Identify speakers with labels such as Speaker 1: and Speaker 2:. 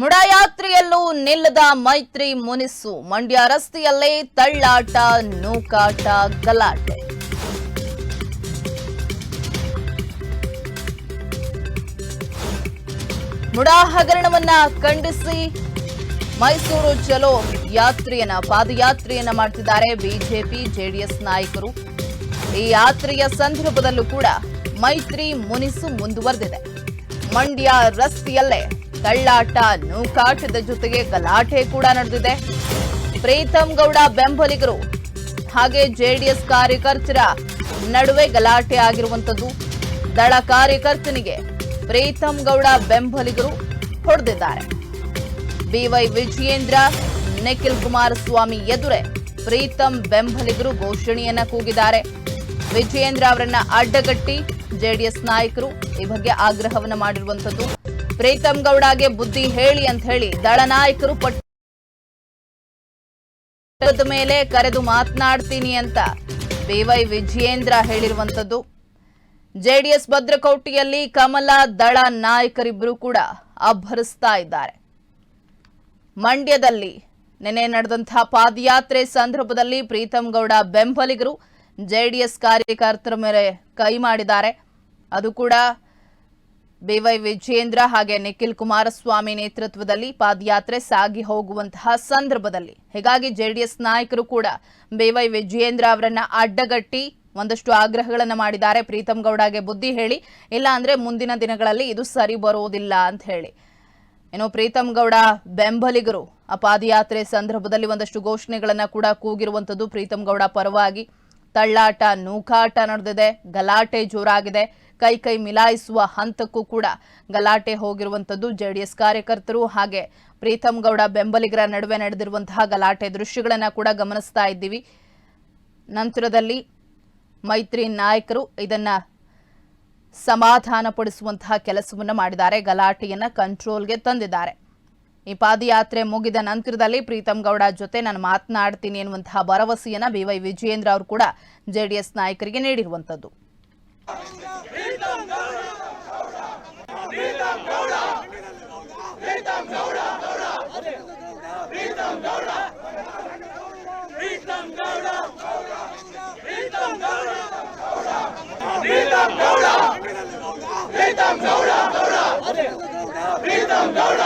Speaker 1: ಮುಡಯಾತ್ರೆಯಲ್ಲೂ ನಿಲ್ಲದ ಮೈತ್ರಿ ಮುನಿಸು. ಮಂಡ್ಯ ರಸ್ತೆಯಲ್ಲೇ ತಳ್ಳಾಟ, ನೂಕಾಟ, ಗಲಾಟೆ. ಮುಡಾ ಹಗರಣವನ್ನ ಖಂಡಿಸಿ ಮೈಸೂರು ಚಲೋ ಯಾತ್ರೆಯನ್ನ, ಪಾದಯಾತ್ರೆಯನ್ನ ಮಾಡ್ತಿದ್ದಾರೆ ಬಿಜೆಪಿ, ಜೆಡಿಎಸ್ ನಾಯಕರು. ಈ ಯಾತ್ರೆಯ ಸಂದರ್ಭದಲ್ಲೂ ಕೂಡ ಮೈತ್ರಿ ಮುನಿಸು ಮುಂದುವರೆದಿದೆ. ಮಂಡ್ಯ ರಸ್ತೆಯಲ್ಲೇ ತಳ್ಳಾಟ, ನೂಕಾಟದ ಜೊತೆಗೆ ಗಲಾಟೆ ಕೂಡ ನಡೆದಿದೆ. ಪ್ರೀತಂ ಗೌಡ ಬೆಂಬಲಿಗರು, ಹಾಗೆ ಜೆಡಿಎಸ್ ಕಾರ್ಯಕರ್ತರ ನಡುವೆ ಗಲಾಟೆ ಆಗಿರುವಂತದ್ದು ದಳ ಕಾರ್ಯಕರ್ತನಿಗೆ ಪ್ರೀತಂ ಗೌಡ ಬೆಂಬಲಿಗರು ಹೊಡೆದಿದ್ದಾರೆ. ಬಿವೈ ವಿಜಯೇಂದ್ರ, ನಿಖಿಲ್ ಕುಮಾರಸ್ವಾಮಿ ಎದುರೇ ಪ್ರೀತಂ ಬೆಂಬಲಿಗರು ಘೋಷಣೆಯನ್ನ ಕೂಗಿದ್ದಾರೆ. ವಿಜಯೇಂದ್ರ ಅವರನ್ನ ಅಡ್ಡಗಟ್ಟಿ ಜೆಡಿಎಸ್ ನಾಯಕರು ಈ ಬಗ್ಗೆ ಆಗ್ರಹವನ್ನ ಮಾಡಿರುವಂತದ್ದು ಪ್ರೀತಂ ಗೌಡಗೆ ಬುದ್ಧಿ ಹೇಳಿ ಅಂತ ಹೇಳಿ ದಳ ನಾಯಕರು ಪಟ್ಟದ ಮೇಲೆ ಕರೆದು ಮಾತನಾಡ್ತೀನಿ ಅಂತ ಬಿವೈ ವಿಜಯೇಂದ್ರ ಹೇಳಿರುವಂತದ್ದು. ಜೆಡಿಎಸ್ ಭದ್ರಕೌಟಿಯಲ್ಲಿ ಕಮಲ ದಳ ನಾಯಕರಿಬ್ಬರು ಕೂಡ ಅಬ್ಬರಿಸ್ತಾ ಇದ್ದಾರೆ. ಮಂಡ್ಯದಲ್ಲಿ ನಿನ್ನೆ ನಡೆದಂತಹ ಪಾದಯಾತ್ರೆ ಸಂದರ್ಭದಲ್ಲಿ ಪ್ರೀತಂ ಗೌಡ ಬೆಂಬಲಿಗರು ಜೆಡಿಎಸ್ ಕಾರ್ಯಕರ್ತರ ಮೇಲೆ ಕೈ ಮಾಡಿದ್ದಾರೆ. ಅದು ಕೂಡ ಬಿವೈ ವಿಜಯೇಂದ್ರ ಹಾಗೆ ನಿಖಿಲ್ ಕುಮಾರಸ್ವಾಮಿ ನೇತೃತ್ವದಲ್ಲಿ ಪಾದಯಾತ್ರೆ ಸಾಗಿ ಹೋಗುವಂತಹ ಸಂದರ್ಭದಲ್ಲಿ, ಹೀಗಾಗಿ ಜೆಡಿಎಸ್ ನಾಯಕರು ಕೂಡ ಬಿವೈ ವಿಜಯೇಂದ್ರ ಅವರನ್ನ ಅಡ್ಡಗಟ್ಟಿ ಒಂದಷ್ಟು ಆಗ್ರಹಗಳನ್ನು ಮಾಡಿದ್ದಾರೆ. ಪ್ರೀತಂ ಗೌಡಗೆ ಬುದ್ಧಿ ಹೇಳಿ, ಇಲ್ಲ ಅಂದ್ರೆ ಮುಂದಿನ ದಿನಗಳಲ್ಲಿ ಇದು ಸರಿ ಬರೋದಿಲ್ಲ ಅಂತ ಹೇಳಿ. ಏನೋ ಪ್ರೀತಮ್ ಗೌಡ ಬೆಂಬಲಿಗರು, ಆ ಪಾದಯಾತ್ರೆ ಸಂದರ್ಭದಲ್ಲಿ ಒಂದಷ್ಟು ಘೋಷಣೆಗಳನ್ನ ಕೂಡ ಕೂಗಿರುವಂತದ್ದು ಪ್ರೀತಮ್ ಗೌಡ ಪರವಾಗಿ. ತಳ್ಳಾಟ, ನೂಕಾಟ ನಡೆದಿದೆ. ಗಲಾಟೆ ಜೋರಾಗಿದೆ. ಕೈ ಕೈ ಮಿಲಾಯಿಸುವ ಹಂತಕ್ಕೂ ಕೂಡ ಗಲಾಟೆ ಹೋಗಿರುವಂತದ್ದು ಜೆಡಿಎಸ್ ಕಾರ್ಯಕರ್ತರು. ಹಾಗೆ ಪ್ರೀತಮ್ ಗೌಡ ಬೆಂಬಲಿಗರ ನಡುವೆ ನಡೆದಿರುವಂತಹ ಗಲಾಟೆ ದೃಶ್ಯಗಳನ್ನ ಕೂಡ ಗಮನಿಸ್ತಾ ಇದ್ದೀವಿ. ನಂತರದಲ್ಲಿ ಮೈತ್ರಿ ನಾಯಕರು ಇದನ್ನ ಸಮಾಧಾನಪಡಿಸುವಂತಹ ಕೆಲಸವನ್ನು ಮಾಡಿದ್ದಾರೆ. ಗಲಾಟೆಯನ್ನ ಕಂಟ್ರೋಲ್ಗೆ ತಂದಿದ್ದಾರೆ. ಈ ಪಾದಯಾತ್ರೆ ಮುಗಿದ ನಂತರದಲ್ಲಿ ಪ್ರೀತಂ ಗೌಡ ಜೊತೆ ನಾನು ಮಾತನಾಡ್ತೀನಿ ಎನ್ನುವಂತಹ ಭರವಸೆಯನ್ನ ಬಿ ವೈ ವಿಜಯೇಂದ್ರ ಅವರು ಕೂಡ ಜೆಡಿಎಸ್ ನಾಯಕರಿಗೆ ನೀಡಿರುವಂತದ್ದು ಗೌಡ.